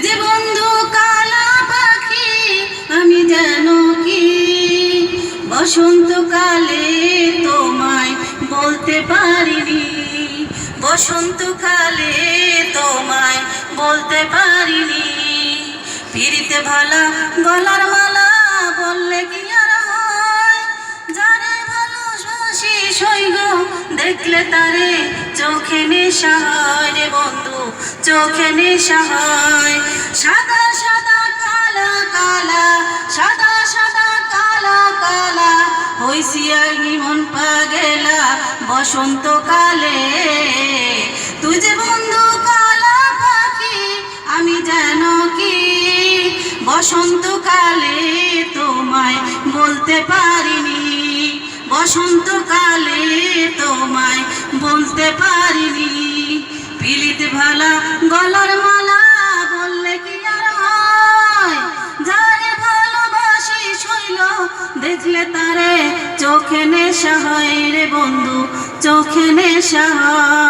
যে বন্ধু কালা পাখি, আমি যেন কি? বসন্তকালে তোমায় বলতে পারিনি। বসন্তকালে তোমায় বলতে পারিনি। ফিরিতে ভালা গলার মালা বললে কি আর হয়? যারে ভালো শশী সৈগ, দেখলে তারে চোখে নেশা রে বন্ধু, চোখে নেশা সাদা সাদা, কালা কালা, সাদা সাদা, কালা কালা, হইছি আমি মন পাগেলা বসন্তকালে তুই যে বন্ধু কালা পাখি, আমি যেন কি বসন্তকালে তোমায় বলতে পারিনি। বসন্তকালে তোমায় ভালোবাসি দেখলে তারে চোখে নেশা হয় রে বন্ধু চোখে নেশা হয়।